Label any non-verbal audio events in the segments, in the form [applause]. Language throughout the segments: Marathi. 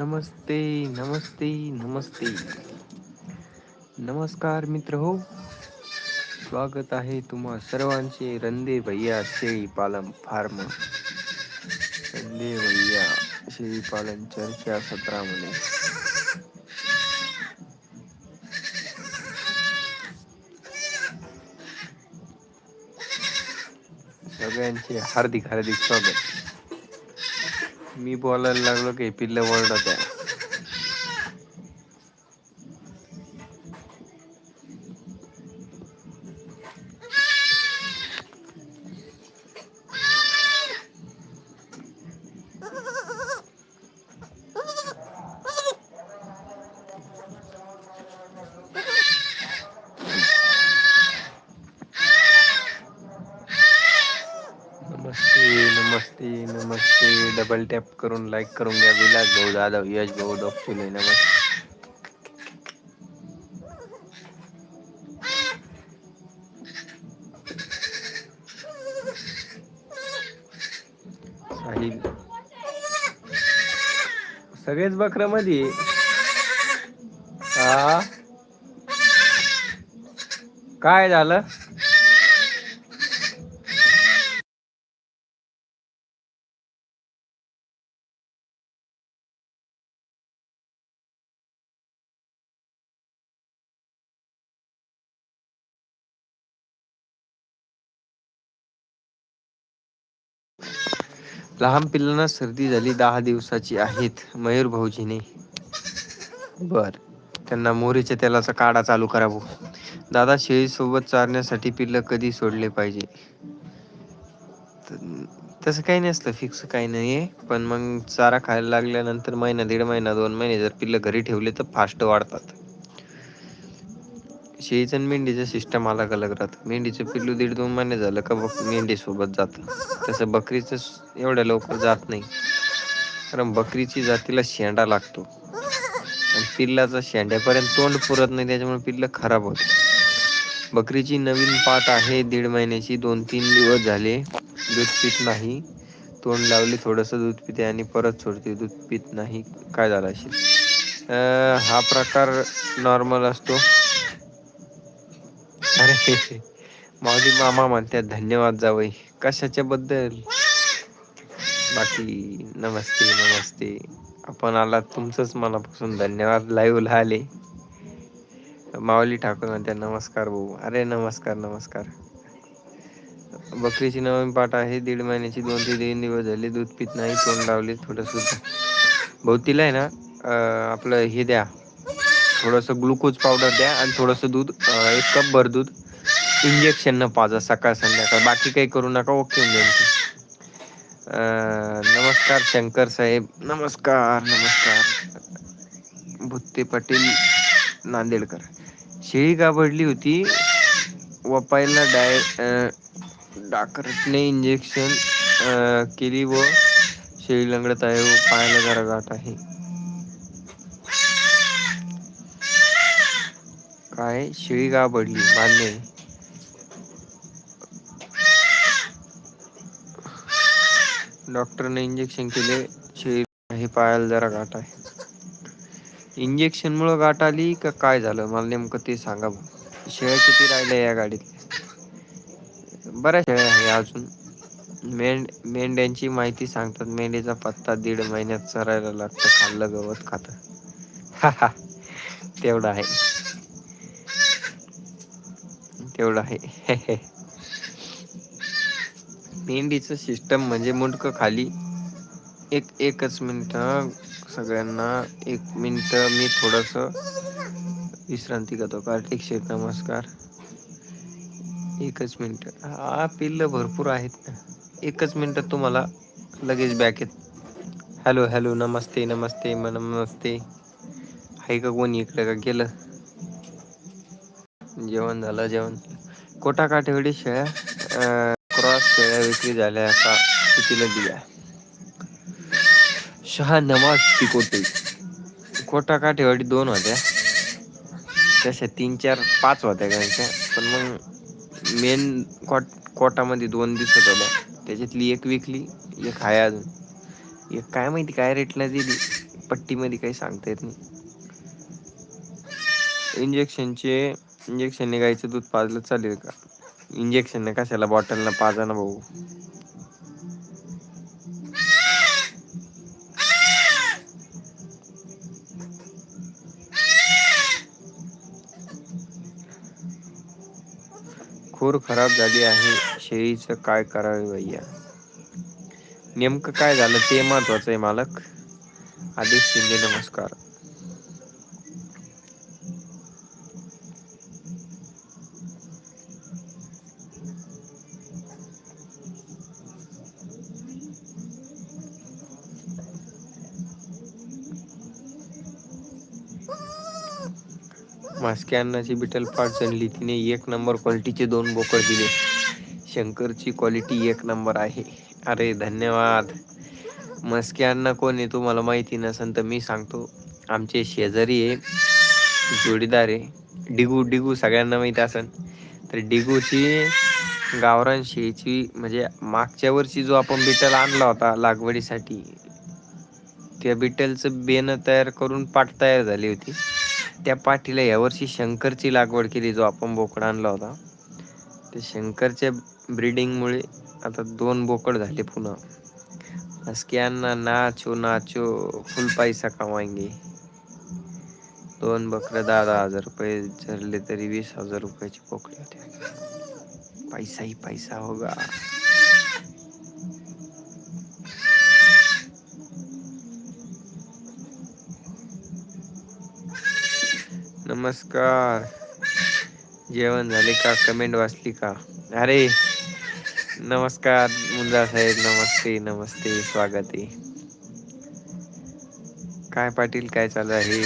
नमस्ते नमस्ते नमस्ते. नमस्कार मित्र हो. स्वागत आहे तुम्हा सर्वांचे. रंदे भैया शेळी पालन फार्म. रंदे भैया शेळीपालन चर्चा सत्रामध्ये. सगळ्यांचे हार्दिक हार्दिक स्वागत. मी बोलायला लागलो की पिल्ल वरडत्या नमस्ते डबल टॅप करून लाईक करून घ्या. विलास भाऊ जाधव यश भाऊ डोपसुले नमस्ते साहिल. सगळेच बकरमध्ये हा काय झालं? लहान पिल्लांना सर्दी झाली दहा दिवसाची आहेत मयूर भाऊजीने बर त्यांना मोरीच्या तेलाचा काढा चालू करावं. दादा शेळीसोबत चारण्यासाठी पिल्लं कधी सोडले पाहिजे? तसं काही नसतं फिक्स काही नाहीये. पण मग चारा खायला लागल्यानंतर महिना दीड महिना दोन महिने जर पिल्लं घरी ठेवले तर फास्ट वाढतात. शेळीच आणि मेंढीचं सिस्टम अलग अलग राहतं. मेंढीचं पिल्लू दीड दोन महिने झालं का बक मेंढी सोबत जातं. तसं बकरीचं एवढ्या लवकर जात नाही. कारण बकरीची जातीला शेंडा लागतो. आणि पिल्लाचा शेंड्यापर्यंत तोंड पुरत नाही त्याच्यामुळे पिल्ल खराब होते बकरीची नवीन पाट आहे दीड महिन्याची दोन तीन दिवस झाले दूध पीत नाही. तोंड लावले थोडस दूध पिते आणि परत सोडते दूध पीत नाही. काय झालं असेल? हा प्रकार नॉर्मल असतो. अरे माऊली मामा म्हणतात धन्यवाद जावई. कशाच्या बद्दल? बाकी नमस्ते नमस्ते. आपण आलात तुमचंच मनापासून धन्यवाद. लाईव्ह ला आले. माऊली ठाकूर म्हणते नमस्कार भाऊ. अरे नमस्कार नमस्कार. बकरीची नवीन पाठ आहे. दीड महिन्याची दोन ते तीन दिवस झाले. दूध पित नाही तोंड लावले थोडं भाऊ तिला आहे ना आपलं हे द्या. थोडस ग्लुकोज पावडर द्या आणि थोडस दूध एक कप भर दूध. इंजेक्शन न पाजा सकाळ संध्याकाळ. बाकी काही करू नका ओके नमस्कार शंकर साहेब. नमस्कार नमस्कार. भुत्ते पाटील नांदेडकर. शेळी काबडली होती. वपायला डाय डाकरटने इंजेक्शन केली व शेळी लंगडत आहे व पायाला जरा गाठ आहे. काय शिळी गाबडली मान्य डॉक्टरने इंजेक्शन केले शे पायाला जरा गाठ आहे. इंजेक्शन मुळे गाठ आली का काय झालं? मला नेमकं ते सांगा शेळ्या किती राहिल्या या गाडीत? बऱ्याच शेळ्या आहे अजून. मेंढ मेंढ्यांची माहिती सांगतात मेंढीचा पत्ता दीड महिन्यात चरायला लागतं खाल्लं गवत खात. [laughs] तेवढं आहे. एवढं आहे. मेंढीचं सिस्टम म्हणजे मुंडकं खाली. एक एकच मिनिट सगळ्यांना एक मिनिट मी थोडस विश्रांती करतो कार्तिक शेठ नमस्कार. एकच मिनिट. हा पिल्ल भरपूर आहेत ना. एकच मिनिटात तुम्हाला लगेच बॅक येत. हॅलो हॅलो नमस्ते नमस्ते म नमस्ते. आहे का कोणी इकडे का गेलं? जेवण झालं जेवण. कोटा काठेवाडी शेळ्या क्रॉस शेळ्या विक्री झाल्या का कितीला दिल्या? शहा नवाज तिकोटे कोटा. काठेवाडी दोन होत्या. तशा तीन चार पाच होत्या त्यांच्या पण मग मेन कॉट कोटामध्ये दोन दिसत होत्या. त्याच्यातली एक विकली एक हाय अजून. एक काय माहिती काय रेटला दिली. पट्टीमध्ये काही सांगता येत नाही. इंजेक्शनचे इंजेक्शनने गाईचं दूध पाजलं चालेल का? इंजेक्शन कशाला बॉटल पाजा ना भाऊ. खूर खराब झाली आहे शेळीचं काय करावे भैया? नेमकं काय झालं ते महत्वाचं आहे मालक आदेश शिंदे नमस्कार. मास्के अण्णाची बिटल पाठ चढली तिने एक नंबर क्वालिटीचे दोन बोकड दिले. शंकरची क्वालिटी एक नंबर आहे अरे धन्यवाद. मस्के अण्णा कोण आहे तुम्हाला माहिती नसेल तर मी सांगतो आमचे शेजारी आहे. जोडीदार आहे डिगू डिगू सगळ्यांना माहीत असेल तर डिगूची गावरान शेळीची म्हणजे मागच्या वर्षी जो आपण बिटल आणला होता लागवडीसाठी त्या बिटलचं बेनं तयार करून पाठ तयार झाली होती. त्या पाठीला यावर्षी शंकरची लागवड केली जो आपण बोकड आणला होता. ते शंकरच्या ब्रीडिंगमुळे आता दोन बोकड झाले पुन्हा. मस्कि नाचो नाचो फुल पैसा कमायंगे. दोन बकर दहा दहा हजार रुपये झरले तरी वीस हजार रुपयाची पोकळी होते पैसाही पैसा होगा. नमस्कार. जेवण झाले का कमेंट वाचली का अरे नमस्कार मुंजा साहेब नमस्ते नमस्ते स्वागत आहे. काय पाटील काय चालू आहे?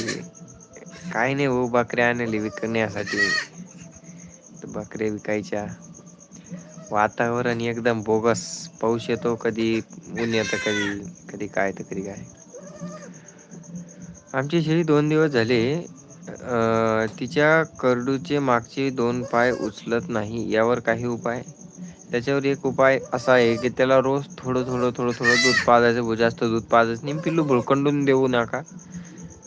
काही नाही हो बकऱ्या आणली विकण्यासाठी. बकऱ्या विकायच्या. वातावरण एकदम बोगस पाऊस येतो कधी ऊन येतं कधी कधी काय तर कधी काय. आमची शेळी दोन दिवस झाले तिच्या करडूचे मागचे दोन पाय उचलत नाही यावर काही उपाय? त्याच्यावर एक उपाय असा आहे की त्याला रोज थोडं थोडं थोडं थोडं दूध पाजायचं जास्त दूध पाजायचं नाही पिल्लू भुळकंडून देऊ नका.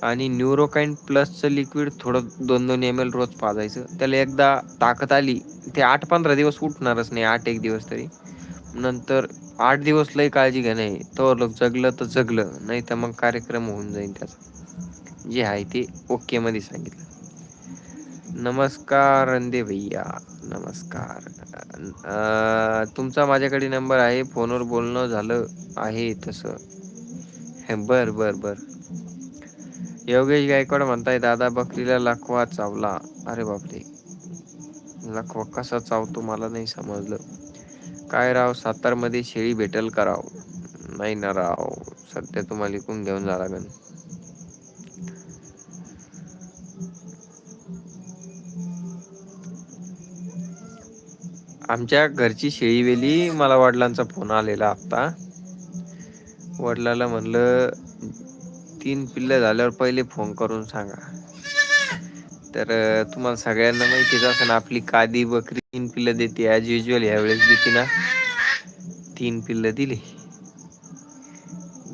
आणि न्यूरोकाईन प्लसचं लिक्विड थोडं दोन दोन एम एल रोज पाजायचं त्याला एकदा ताकद आली ते आठ पंधरा दिवस उठणारच नाही आठ एक दिवस तरी नंतर आठ दिवस लई काळजी घ्या नाही तवर लोक जगलं तर जगलं नाही तर मग कार्यक्रम होऊन जाईल त्याचा जे आहे ते ओके मध्ये सांगितलं. नमस्कार रंदे भैया नमस्कार. तुमचा माझ्याकडे नंबर आहे फोनवर बोलणं झालं आहे तसं. बर बर बर. योगेश गायकवाड म्हणताय दादा बकरीला लखवा चावला अरे बापरे. लखवा कसा चावतो मला नाही समजलं. काय राव सातारमध्ये शेळी भेटल का राव? नाही ना राव सध्या तुम्हाला इकून घेऊन जा लागेल आमच्या घरची शेळीवेली मला वडिलांचा फोन आलेला आत्ता वडिलाला म्हणलं तीन पिल्लं झाल्यावर पहिले फोन करून सांगा. तर तुम्हाला सगळ्यांना माहितीच असन आपली कादी बकरी तीन पिल्लं देते ॲज युज्युअल ह्यावेळेस देते ना तीन पिल्ल दिली.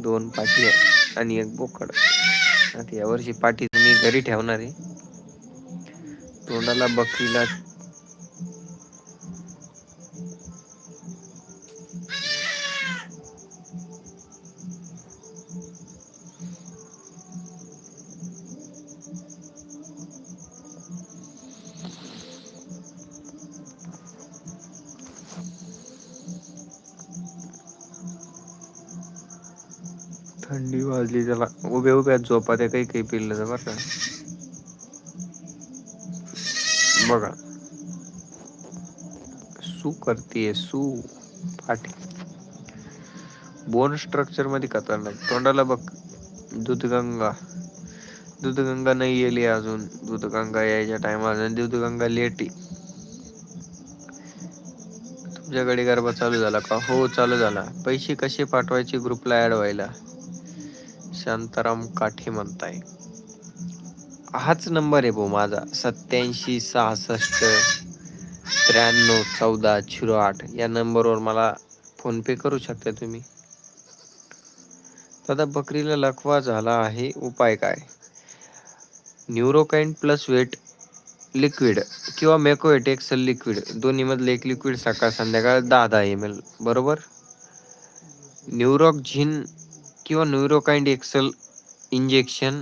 दोन पाठी आणि एक बोकड. आता पाठी तुम्ही मी घरी ठेवणार आहे. तोंडाला बकरीला वाजली त्याला उभ्या उभ्या झोपात्या काही काही पिल्लं बर का. बघा. सू करते सू. पाठी. बोन स्ट्रक्चरमध्ये खतरनाक तोंडाला? बघ. दूधगंगा. दूधगंगा नाही येली अजून. दुधगंगा यायच्या टायमाला दुधगंगा लेटी. तुमच्याकडे गरबा चालू झाला का? हो चालू झाला. पैसे कसे पाठवायचे ग्रुपला ऍड व्हायला? शांताराम काठे म्हणताय. हाच नंबर आहे भाऊ माझा सत्याऐंशी सहासष्ट त्र्याण्णव चौदा झिरो आठ या नंबरवर मला फोनपे करू शकता तुम्ही. दादा बकरीला लकवा झाला आहे उपाय काय? न्यूरोकाइन प्लस वेट लिक्विड किंवा मेकोवेट एक्सल लिक्विड दोन्हीमधले एक लिक्विड सकाळ संध्याकाळ दहा दहा एम एल बरोबर न्यूरोक झिन किंवा न्यूरोकाइंड एक्सेल इंजेक्शन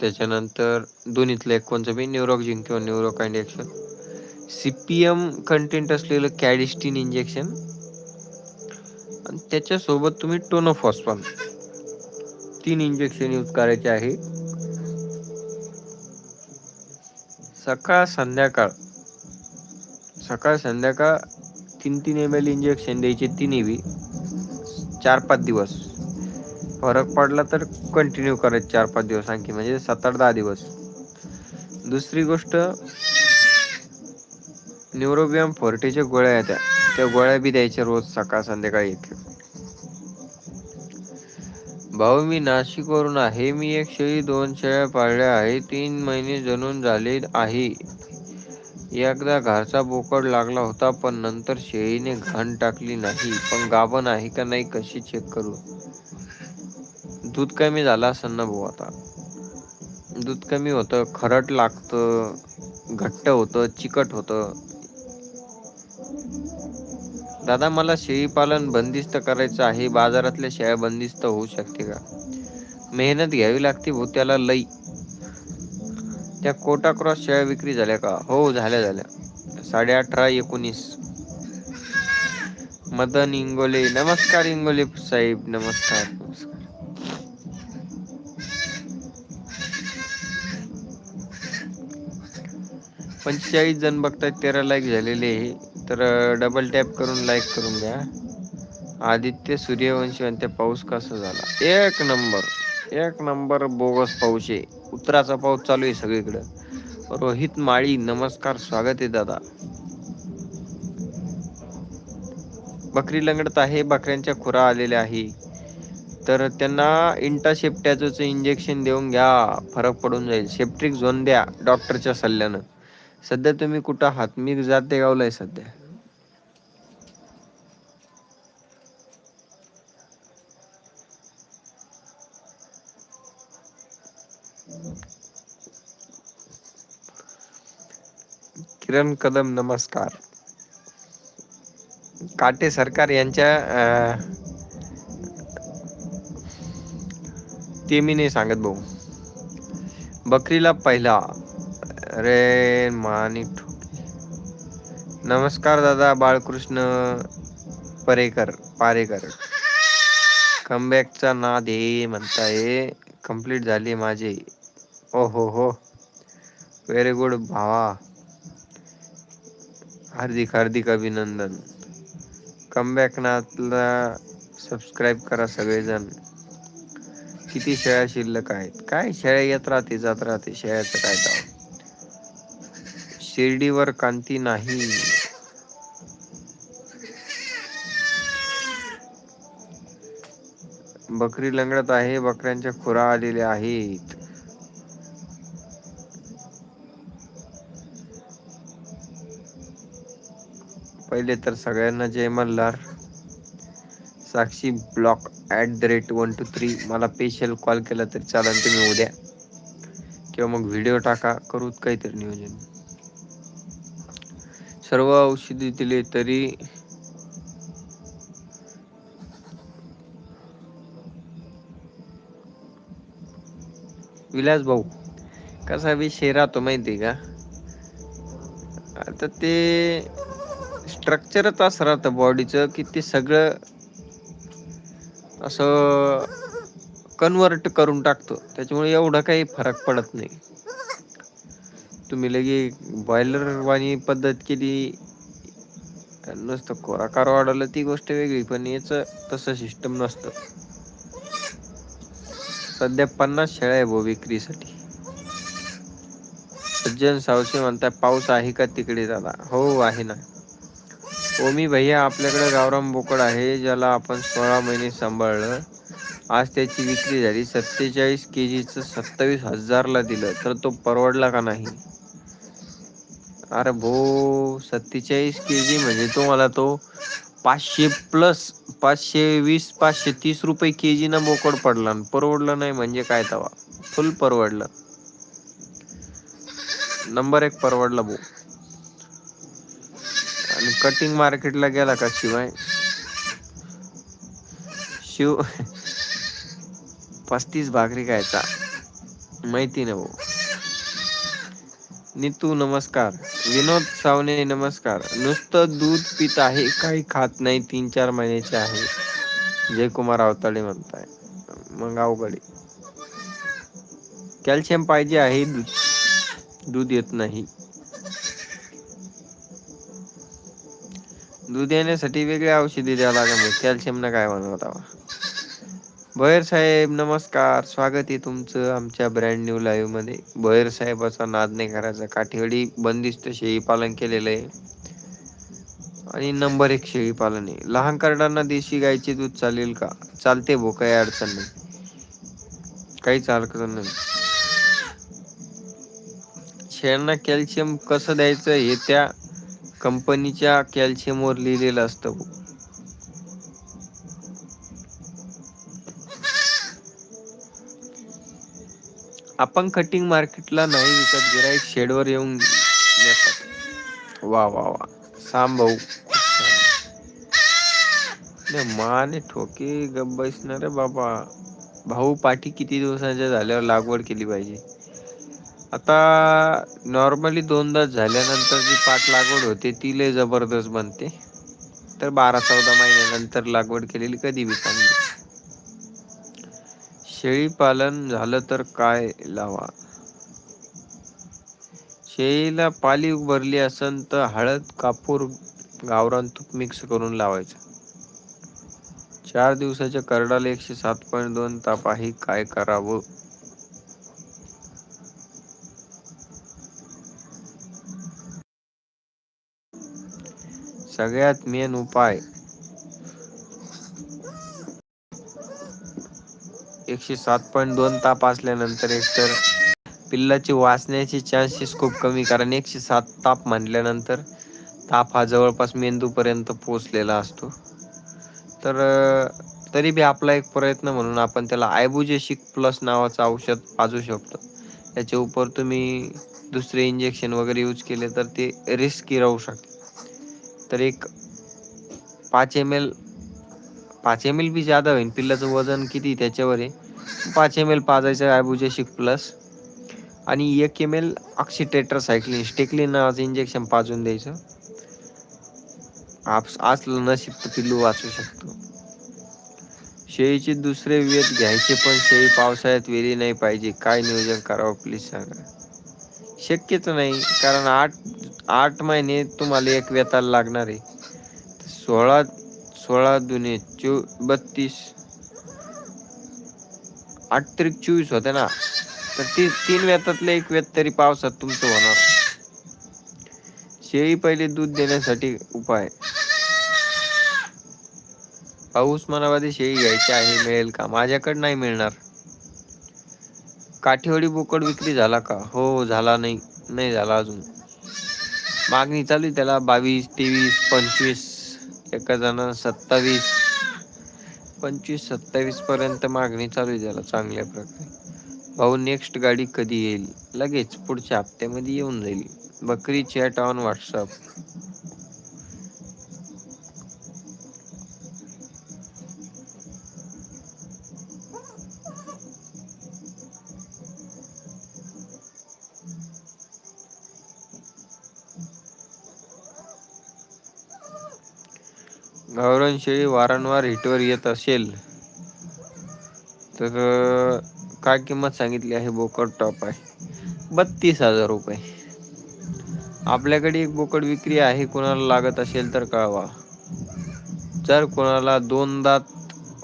त्याच्यानंतर दोन्हीतलं एक कोणचं बी न्युरोक्जिन किंवा न्युरोकाइंडेक्शन सी पी एम कंटेंट असलेलं कॅडिस्टीन इंजेक्शन आणि त्याच्यासोबत तुम्ही टोनोफॉसफॉन तीन इंजेक्शन यूज करायचे आहे. सकाळ संध्याकाळ. सकाळ संध्याकाळ तीन तीन एम एल इंजेक्शन द्यायचे तिन्ही बी. चार पाच दिवस. फरक पडला तर कंटिन्यू करायच चार पाच दिवस आणखी म्हणजे सात आठ दहा दिवस. दुसरी गोष्ट न्यूरोबियम फोर्टीच्या गोळ्या येत्या. त्या गोळ्या बी द्यायच्या रोज सकाळ संध्याकाळी एक भाऊ मी नाशिक वरून आहे. मी एक शेळी दोन शेळ्या पाळल्या आहे. तीन महिने जणून झाले आहे. एकदा घरचा बोकड लागला होता पण नंतर शेळीने घाण टाकली नाही. पण गाभण आहे का नाही कशी चेक करू? दूध कमी झाला असं ना भाऊ आता. दूध कमी होतं खरट लागतं घट्ट होतं चिकट होतं. दादा मला शेळीपालन बंदिस्त करायचं आहे. बाजारातल्या शेळ्या बंदिस्त होऊ शकते का? मेहनत घ्यावी लागते भाऊ त्याला लई. त्या कोटा क्रॉस शेळ्या विक्री झाल्या का? हो झाल्या झाल्या. साडे अठरा एकोणीस. मदन इंगोले नमस्कार इंगोले साहेब नमस्कार नमस्कार. पंचेचाळीस जण बघतात तेरा लाईक झालेले तर डबल टॅप करून लाईक करून घ्या. आदित्य सूर्यवंशी आणि त्या पाऊस कसा झाला? एक नंबर एक नंबर बोगस पाऊस आहे. उत्तराचा पाऊस चालू आहे सगळीकडं. रोहित माळी नमस्कार स्वागत आहे दादा. बकरी लंगडत आहे बकऱ्यांच्या खुरा आलेल्या आहे. तर त्यांना इंटा शेपट्याचं इंजेक्शन देऊन घ्या. फरक पडून जाईल. शेप्ट्रिक झोन द्या डॉक्टरच्या सल्ल्यानं. सध्या तुम्ही कुठं आहात? मी जाते गावलाय सध्या. किरण कदम नमस्कार. काटे सरकार यांच्या ते मी नाही सांगत भाऊ बकरीला पहिला अरे मानिक नमस्कार दादा बाळकृष्ण परेकर पारेकर. कमबॅकचा नाद हे म्हणताय. कंप्लीट झाली माझे. ओ हो हो. व्हेरी गुड भावा. हार्दिक हार्दिक अभिनंदन. कमबॅक नाथला सबस्क्राईब करा सगळेजण. किती शेळ्या शिल्लक आहेत? काय शेळ्या येत राहते जात राहते शेळ्याचं काय दाव शिर्डीवर कांती नाही. बकरी लंगडत आहे बकऱ्यांच्या खुरा आलेल्या आहेत. पहिले तर सगळ्यांना जय Malhar. Sakshi block at the rate one two three. मला स्पेशल कॉल केला तरी चालेल तुम्ही उद्या. किंवा मग व्हिडिओ टाका करूत काहीतरी नियोजन. सर्व औषधी दिले तरी विलास भाऊ कसा विषय राहतो माहिती का? आता ते स्ट्रक्चरच असं राहतं बॉडीचं की ते सगळं असं कन्वर्ट करून टाकतो. त्याच्यामुळे एवढा काही फरक पडत नाही. तुम्ही लगे बॉयलरवाणी पद्धत केली नसतं खोराकार वाढवलं ती गोष्ट वेगळी पण याचं तसं सिस्टम नसतं. सध्या पन्नास शेळ्या आहे भाऊ विक्रीसाठी. सज्जन सावसे म्हणताय पाऊस आहे का तिकडे दादा? हो आहे ना. ओमी भैया आपल्याकडे गावराम बोकड आहे ज्याला आपण सोळा महिने सांभाळलं. आज त्याची विक्री झाली सत्तेचाळीस के जीचं सत्तावीस हजारला दिलं तर तो परवडला का नाही? अरे भो सत्तेचाळीस के जी म्हणजे तुम्हाला तो पाचशे प्लस पाचशे वीस पाचशे तीस रुपये के जी ना मोकड पडला परवडलं नाही म्हणजे काय तवा? फुल परवडलं. नंबर एक परवडला भो आणि कटिंग मार्केटला गेला का शिवाय? शिव पस्तीस भाकरी खायचा. माहिती ना भाऊ. नीतू नमस्कार. विनोद सावने नमस्कार. नुसतं दूध पित आहे काही खात नाही तीन चार महिन्याचे आहे. जयकुमार अवताळे म्हणताय. मग अवघडे कॅल्शियम पाहिजे आहे दूध. येत नाही. दूध येण्यासाठी वेगळे औषधी द्यावं लागेल. कॅल्शियम न काय बनवतवा भैर साहेब नमस्कार. स्वागत आहे तुमचं आमच्या ब्रँड न्यू लाईव्हमध्ये. भैर साहेबाचा नाद नाही करायचा. काठीवडी बंदिस्त शेळी पालन केलेलं आहे. आणि नंबर एक शेळी पालन आहे. लहान करडांना देशी गायचे दूध चालेल का? चालते भो काही अडचण नाही. काहीच हरकत नाही. शेळ्यांना कॅल्शियम कसं द्यायचं हे त्या कंपनीच्या कॅल्शियमवर लिहिलेलं असतं आपण कटिंग मार्केटला नाही विकत गिराईक शेड वर येऊन वा वा वा. सांब भाऊ मान ठोके गप बसणार रे बाबा. भाऊ पाठी किती दिवसांच्या झाल्यावर लागवड केली पाहिजे? आता नॉर्मली दोनदा झाल्यानंतर जी पाठ लागवड होते ती लय जबरदस्त बनते. तर बारा चौदा महिन्यानंतर लागवड केलेली कधी बी चांगली शेळी पालन झालं तर काय लावा? शेळीला पाली भरली असन तर हळद कापूर गावरान तूप मिक्स करून लावायचं. चार दिवसाच्या करडाला एकशे सात पॉईंट दोन ताप आहे काय करावं? सगळ्यात मेन उपाय एकशे सात पॉईंट दोन ताप असल्यानंतर एक तर पिल्लाची वाचण्याचे चान्सेस खूप कमी कारण एकशे सात ताप म्हटल्यानंतर ताप हा जवळपास मेंदूपर्यंत पोचलेला असतो. तर तरी बी आपला एक प्रयत्न म्हणून आपण त्याला आयबुजेशिक प्लस नावाचं औषध पाजू शकतो. त्याच्या उपर तुम्ही दुसरे इंजेक्शन वगैरे यूज केले तर ते रिस्की राहू शकते. तर एक पाच एम एल पाच एम एल बी जादा होईल पिल्लाचं वजन किती त्याच्यावर आहे? पाच एम एल पाजायचं आयबुजा शिक प्लस. आणि एक एम एल ऑक्सिटेटर सायक्लिन स्टेकलिन नावाचं इंजेक्शन पाजून द्यायचं. आप असलं नशिब तर पिल्लू वाचू शकतो. शेळीचे दुसरे वेध घ्यायचे पण शेळी पावसाळ्यात वेली नाही पाहिजे. काय नियोजन करावं प्लीज सांगा. शक्यच नाही कारण आठ आठ महिने तुम्हाला एक वेताला लागणार आहे. सोळा सोळा दुने चो बत्तीस आठ तरी चोवीस होते ना. तर ती तीन व्यतातले एक वेत तरी पावसात तुमचं होणार. शेळी पहिले दूध देण्यासाठी उपाय. पाऊस मनामध्ये शेळी घ्यायची आहे मिळेल का? माझ्याकडे नाही मिळणार. काठेवाडी बोकड विक्री झाला का? हो, हो झाला नाही नाही झाला अजून. मागणी चालू आहे त्याला बावीस तेवीस पंचवीस एका जण सत्तावीस. पंचवीस सत्तावीस पर्यंत मागणी चालू आहे त्याला चांगल्या प्रकारे. भाऊ नेक्स्ट गाडी कधी येईल? लगेच पुढच्या हप्त्यामध्ये येऊन जाईल. बकरी चॅट ऑन व्हॉट्सअप गावरान शेळी वारंवार हिटवर येत असेल तर काय किंमत सांगितली आहे? बोकड टॉप आहे. बत्तीस हजार रुपये. आपल्याकडे एक बोकड विक्री आहे कोणाला लागत असेल तर कळवा. जर कोणाला दोन दात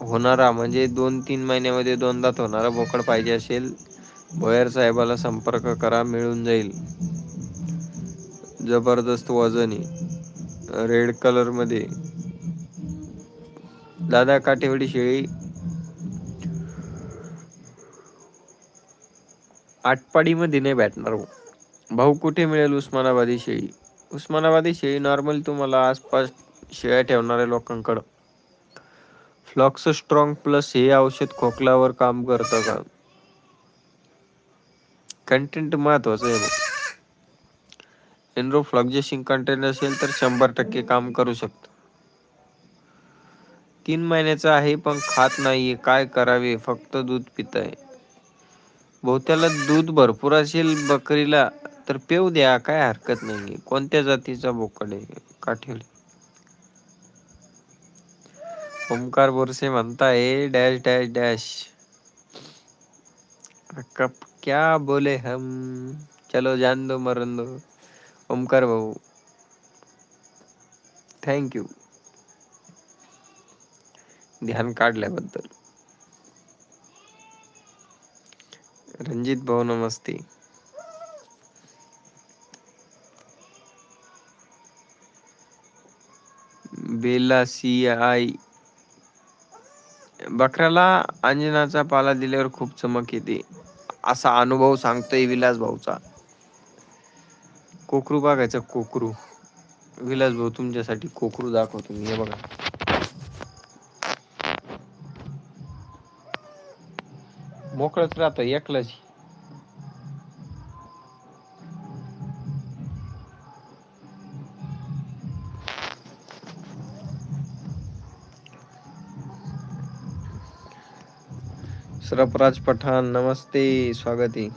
होणारा म्हणजे दोन तीन महिन्यामध्ये दोन दात होणारा बोकड पाहिजे असेल भोयर साहेबाला संपर्क करा मिळून जाईल. जबरदस्त वजनी रेड कलरमध्ये दादा काठेवाडी शेळी. आटपाडीमध्ये नाही भेटणार हो. भाऊ कुठे मिळेल उस्मानाबादी शेळी? उस्मानाबादी शेळी नॉर्मल तुम्हाला आसपास शेळ्या ठेवणाऱ्या लोकांकडं. फ्लॉक्स स्ट्रॉंग प्लस हे औषध खोकल्यावर काम करतं का? कंटेंट महत्वाचं आहे एनरो फ्लॉगजेशिंग कंटेंट असेल तर शंभर टक्के काम करू शकतो. तीन महिन्याचा आहे पण खात नाहीये. काय करावे? फक्त दूध पितय. बहुत्याला दूध भरपूर असेल बकरीला तर पेऊ द्या. काय हरकत नाही कोणत्या जातीचा बोकड आहे? काठील ओमकार बोरसे म्हणताय डॅश डॅश डॅश. कप क्या बोले हम? चलो जान दो मरण दो. ओमकार भाऊ. थँक यू ध्यान काढल्याबद्दल. रणजित भाऊ नमस्ते. बेला सी आय बकऱ्याला अंजनाचा पाला दिल्यावर खूप चमक येते असा अनुभव सांगतोय विलास भाऊचा. कोकरू बघायचं कोकरू. विलास भाऊ तुमच्यासाठी कोकरू दाखवतो मी हे बघा. मोकळच राहतं एकलंच. सरफराज पठाण नमस्ते स्वागती.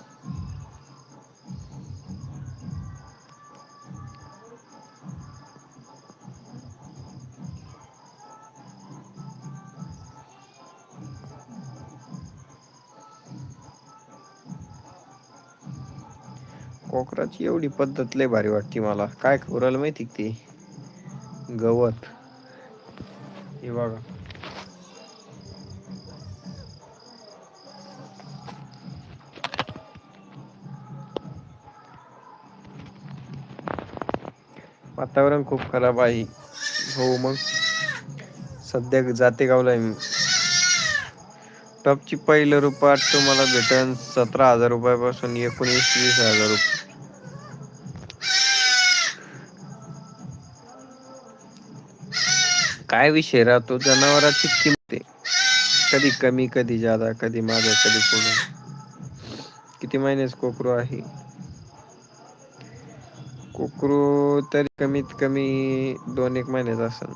कोकराची एवढी पद्धत लय भारी वाटते मला. काय खवराला माहिती ते? ती गवत. हे बघा. वातावरण खूप खराब आहे. हो मग? सध्या जाते गावला आहे मी. टॉपची पहिलं रुपयात तुम्हाला भेटेल सतरा हजार रुपयापासून एकोणीस वीस हजार रुपये. काय विषय राहतो जनावराची किंमत कधी कमी कधी जादा कधी माझा कधी पुढे. किती महिन्याच कोकरू आहे? कोकरू तरी कमीत कमी दोन एक महिन्याचा असेल.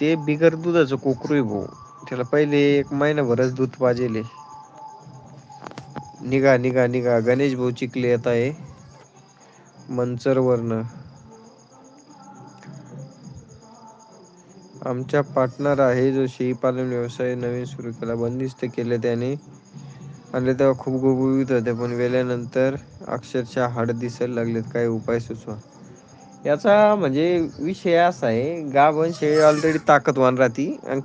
ते बिगर दुधाचं कोकरू आहे भाऊ. त्याला पहिले एक महिनाभरच दूध पाजेले. निघा निघा निघा. गणेश भाऊ चिखले येत आहे. मंचर आमचा आमच्या पार्टनर आहे जो शेळीपालन व्यवसाय नवीन सुरू केला. बंदिस्त केले त्याने. आले तेव्हा खूप गुबगुबीत होते पण वेल्यानंतर अक्षरशः हाड दिसायला लागलेत. काही उपाय सुचवा. याचा म्हणजे विषय असा आहे गाभण शेळी ऑलरेडी ताकदवान राहती. आणि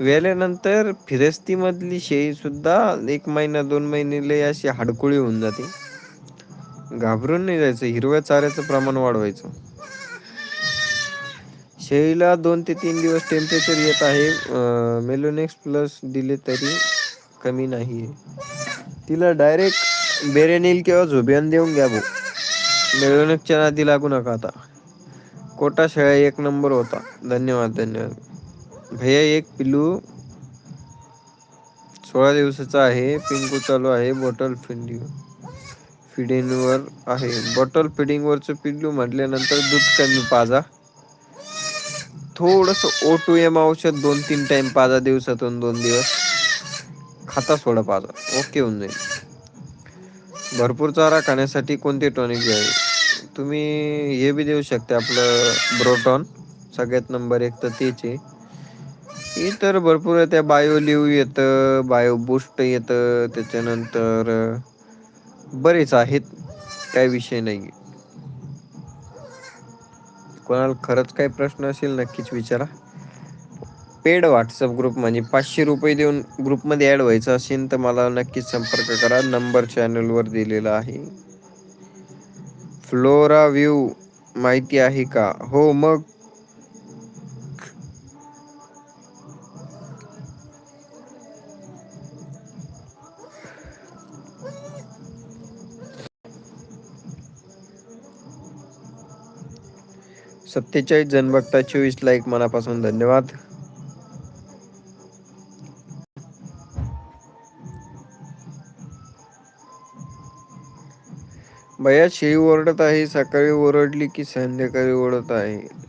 वेल्यानंतर फिरस्तीमधली शेळीसुद्धा शेळी सुद्धा एक महिना दोन महिने लय अशी हाडकुळी होऊन जाते. घाबरून नाही जायचं हिरव्या चाऱ्याचं प्रमाण वाढवायचं. शेळीला दोन ते तीन दिवस टेम्परेचर येत आहे. मेलोनेक्स प्लस दिले तरी कमी नाही. तिला डायरेक्ट बेरेनील किंवा झोबियन देऊन घ्या भाऊ. मेलोनेक्सच्या नादी लागू नका आता. कोटा शेळ्या एक नंबर होता. धन्यवाद धन्यवाद. भैया एक पिलू सोळा दिवसाचा आहे. पिंकू चालू आहे. बॉटल फिंडी फिडिंगवर आहे. बॉटल फिडिंगवरचं पिल्लू म्हटल्यानंतर दूध कमी पाजा. थोडस ओ टू एम औषध दोन तीन टाइम पाजा दिवसातून दोन दिवस. खाता सोडा पाजा. ओके होऊन जाईल. भरपूर चारा खाण्यासाठी कोणते टॉनिक घ्यावे? तुम्ही हे बी देऊ शकता आपलं ब्रोटॉन सगळ्यात नंबर एक तर तेच आहे. इतर भरपूर आहे. त्या बायो लिव्ह येतं बायो बुस्ट येतं त्याच्यानंतर बरेच आहेत. काय विषय नाही कोणाला खरंच काही प्रश्न असेल नक्कीच विचारा. पेड व्हॉट्सअप ग्रुप म्हणजे पाचशे रुपये देऊन ग्रुपमध्ये ॲड व्हायचं असेल तर मला नक्कीच संपर्क करा. नंबर चॅनलवर दिलेला आहे. फ्लोरा व्ह्यू माहिती आहे का? हो मग सत्तेचाळीस जण चोवीस लाईक मनापासून धन्यवाद. भैया शेळी ओरडत आहे सकाळी ओरडली की संध्याकाळी ओरडत आहे?